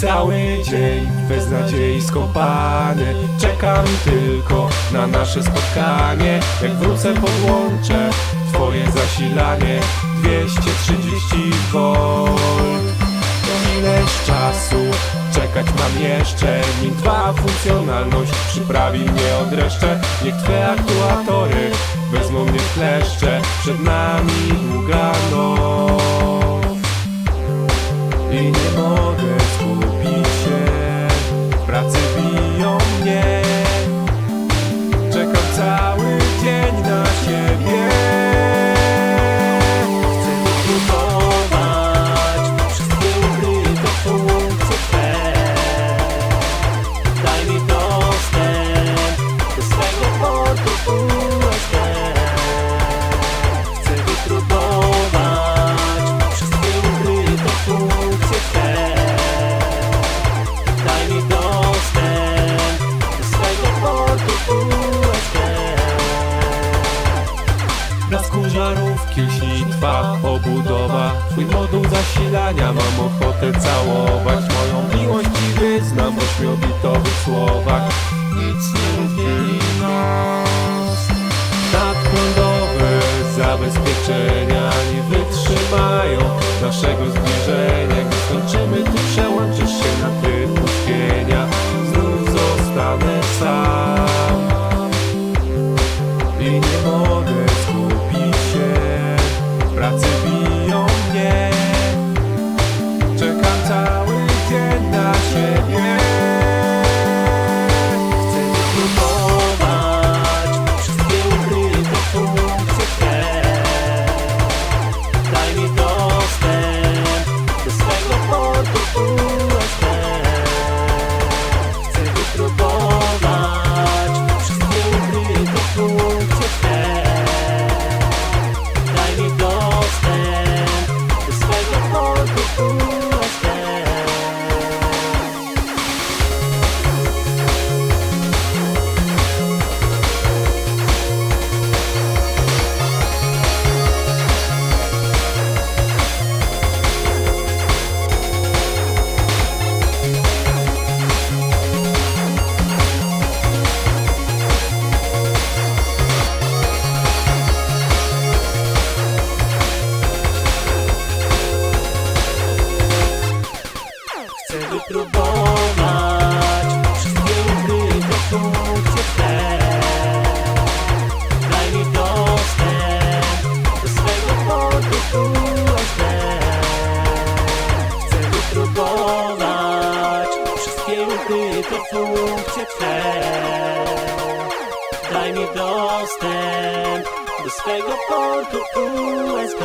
Cały dzień bez nadziei skąpany Czekam tylko na nasze spotkanie. Jak wrócę podłączę Twoje zasilanie. 230 V To ileż czasu Czekać mam jeszcze Nim dwa funkcjonalność Przyprawi mnie od reszcze Niech Twe aktuatory Wezmą mnie w kleszcze. Przed nami długa noc. I nie mogę Blasku żarówki, trwa obudowa. Twój moduł zasilania mam ochotę całować. Moją miłość ci wyznam w ośmiobitowych słowach. Nic nie rozdzieli nas Nadprądowe zabezpieczenia nie wytrzymają naszego zbliżenia. Gdy skończymy, ty przełączysz się na tryb uśpienia. Znów zostanę sam. I nie mogę skupić się. W pracy biją mnie. Czekam cały dzień na siebie wypróbować wszystkie ukryte Daj mi dostęp do swego portu USB Chcę wypróbować wszystkie Daj mi dostęp do swego portu USB